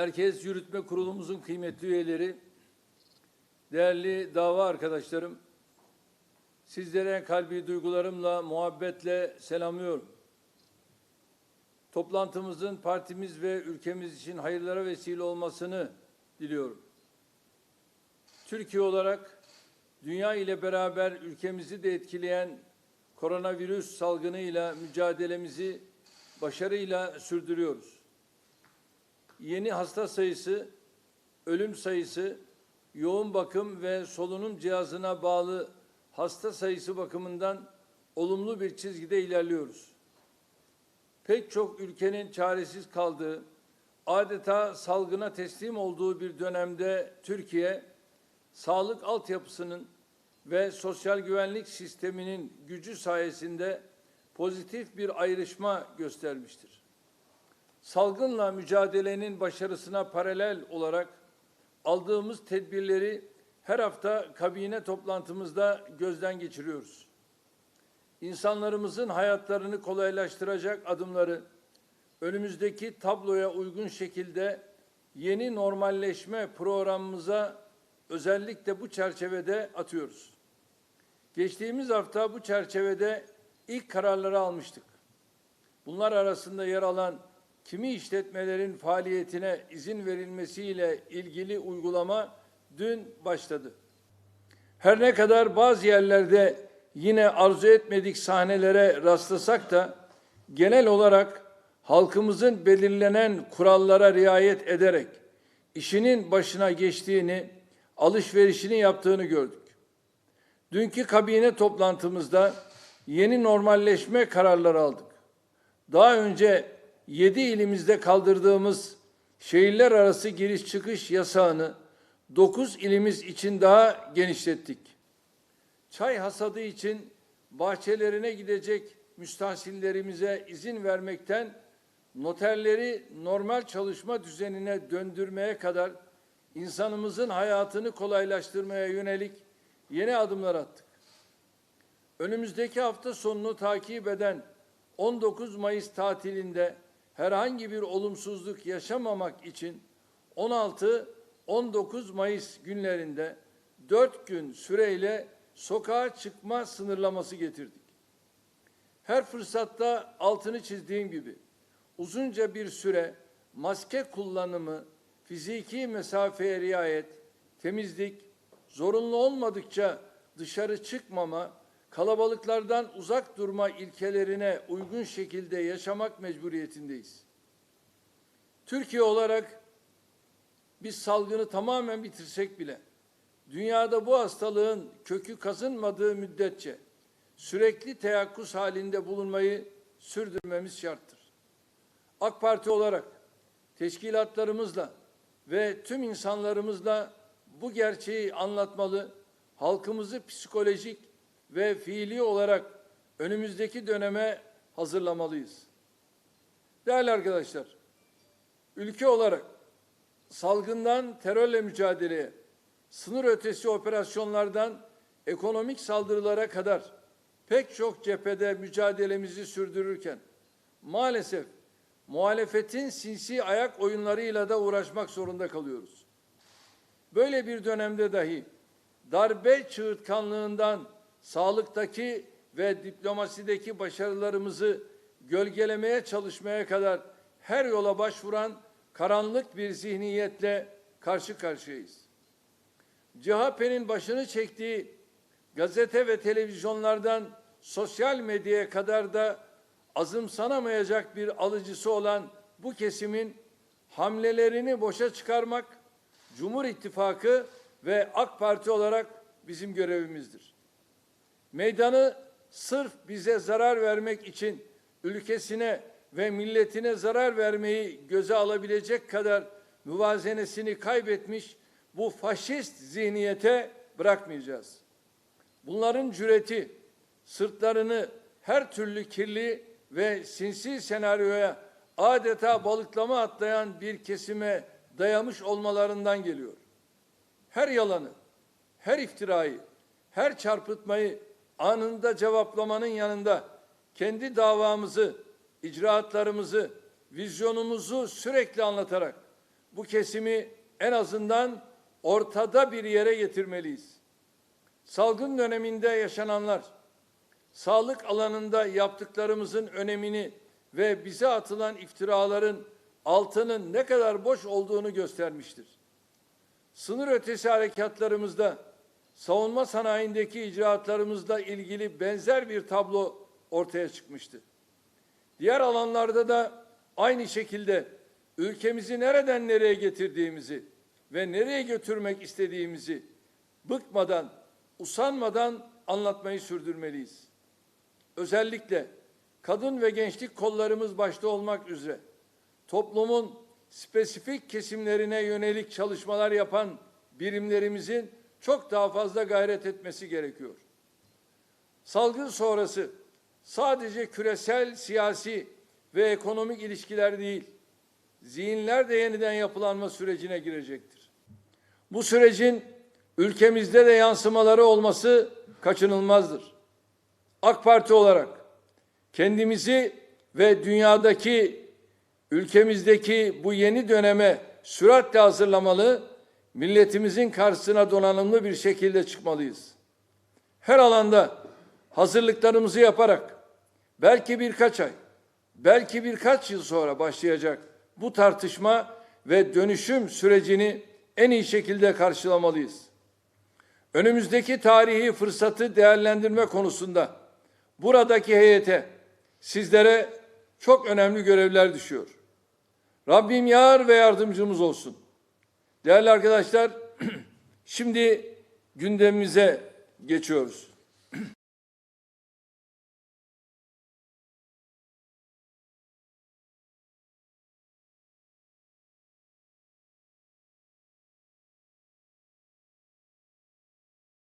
Merkez Yürütme Kurulumuzun kıymetli üyeleri, değerli dava arkadaşlarım, sizlere kalbi duygularımla, muhabbetle selamlıyorum. Toplantımızın partimiz ve ülkemiz için hayırlara vesile olmasını diliyorum. Türkiye olarak dünya ile beraber ülkemizi de etkileyen koronavirüs salgınıyla mücadelemizi başarıyla sürdürüyoruz. Yeni hasta sayısı, ölüm sayısı, yoğun bakım ve solunum cihazına bağlı hasta sayısı bakımından olumlu bir çizgide ilerliyoruz. Pek çok ülkenin çaresiz kaldığı, adeta salgına teslim olduğu bir dönemde Türkiye, sağlık altyapısının ve sosyal güvenlik sisteminin gücü sayesinde pozitif bir ayrışma göstermiştir. Salgınla mücadelenin başarısına paralel olarak aldığımız tedbirleri her hafta kabine toplantımızda gözden geçiriyoruz. İnsanlarımızın hayatlarını kolaylaştıracak adımları önümüzdeki tabloya uygun şekilde yeni normalleşme programımıza özellikle bu çerçevede atıyoruz. Geçtiğimiz hafta bu çerçevede ilk kararları almıştık. Bunlar arasında yer alan kimi işletmelerin faaliyetine izin verilmesiyle ilgili uygulama dün başladı. Her ne kadar bazı yerlerde yine arzu etmedik sahnelere rastlasak da genel olarak halkımızın belirlenen kurallara riayet ederek işinin başına geçtiğini, alışverişini yaptığını gördük. Dünkü kabine toplantımızda yeni normalleşme kararları aldık. Daha önce 7 ilimizde kaldırdığımız şehirler arası giriş çıkış yasağını 9 ilimiz için daha genişlettik. Çay hasadı için bahçelerine gidecek müstahsillerimize izin vermekten noterleri normal çalışma düzenine döndürmeye kadar insanımızın hayatını kolaylaştırmaya yönelik yeni adımlar attık. Önümüzdeki hafta sonunu takip eden 19 Mayıs tatilinde herhangi bir olumsuzluk yaşamamak için 16-19 Mayıs günlerinde 4 gün süreyle sokağa çıkma sınırlaması getirdik. Her fırsatta altını çizdiğim gibi uzunca bir süre maske kullanımı, fiziki mesafeye riayet, temizlik, zorunlu olmadıkça dışarı çıkmama, kalabalıklardan uzak durma ilkelerine uygun şekilde yaşamak mecburiyetindeyiz. Türkiye olarak biz salgını tamamen bitirsek bile dünyada bu hastalığın kökü kazınmadığı müddetçe sürekli teyakkuz halinde bulunmayı sürdürmemiz şarttır. AK Parti olarak teşkilatlarımızla ve tüm insanlarımızla bu gerçeği anlatmalı, halkımızı psikolojik ve fiili olarak önümüzdeki döneme hazırlamalıyız. Değerli arkadaşlar, ülke olarak salgından terörle mücadeleye, sınır ötesi operasyonlardan ekonomik saldırılara kadar pek çok cephede mücadelemizi sürdürürken maalesef muhalefetin sinsi ayak oyunlarıyla da uğraşmak zorunda kalıyoruz. Böyle bir dönemde dahi darbe çığırtkanlığından sağlıktaki ve diplomasideki başarılarımızı gölgelemeye çalışmaya kadar her yola başvuran karanlık bir zihniyetle karşı karşıyayız. CHP'nin başını çektiği gazete ve televizyonlardan sosyal medyaya kadar da azımsanamayacak bir alıcısı olan bu kesimin hamlelerini boşa çıkarmak Cumhur İttifakı ve AK Parti olarak bizim görevimizdir. Meydanı sırf bize zarar vermek için ülkesine ve milletine zarar vermeyi göze alabilecek kadar müvazenesini kaybetmiş bu faşist zihniyete bırakmayacağız. Bunların cüreti sırtlarını her türlü kirli ve sinsi senaryoya adeta balıklama atlayan bir kesime dayamış olmalarından geliyor. Her yalanı, her iftirayı, her çarpıtmayı anında cevaplamanın yanında kendi davamızı, icraatlarımızı, vizyonumuzu sürekli anlatarak bu kesimi en azından ortada bir yere getirmeliyiz. Salgın döneminde yaşananlar, sağlık alanında yaptıklarımızın önemini ve bize atılan iftiraların altının ne kadar boş olduğunu göstermiştir. Sınır ötesi harekatlarımızda, savunma sanayindeki icraatlarımızla ilgili benzer bir tablo ortaya çıkmıştı. Diğer alanlarda da aynı şekilde ülkemizi nereden nereye getirdiğimizi ve nereye götürmek istediğimizi bıkmadan, usanmadan anlatmayı sürdürmeliyiz. Özellikle kadın ve gençlik kollarımız başta olmak üzere toplumun spesifik kesimlerine yönelik çalışmalar yapan birimlerimizin çok daha fazla gayret etmesi gerekiyor. Salgın sonrası sadece küresel siyasi ve ekonomik ilişkiler değil, zihinler de yeniden yapılanma sürecine girecektir. Bu sürecin ülkemizde de yansımaları olması kaçınılmazdır. AK Parti olarak kendimizi ve dünyadaki ülkemizdeki bu yeni döneme süratle hazırlamalı, milletimizin karşısına donanımlı bir şekilde çıkmalıyız. Her alanda hazırlıklarımızı yaparak belki birkaç ay, belki birkaç yıl sonra başlayacak bu tartışma ve dönüşüm sürecini en iyi şekilde karşılamalıyız. Önümüzdeki tarihi fırsatı değerlendirme konusunda buradaki heyete sizlere çok önemli görevler düşüyor. Rabbim yar ve yardımcımız olsun. Değerli arkadaşlar, şimdi gündemimize geçiyoruz.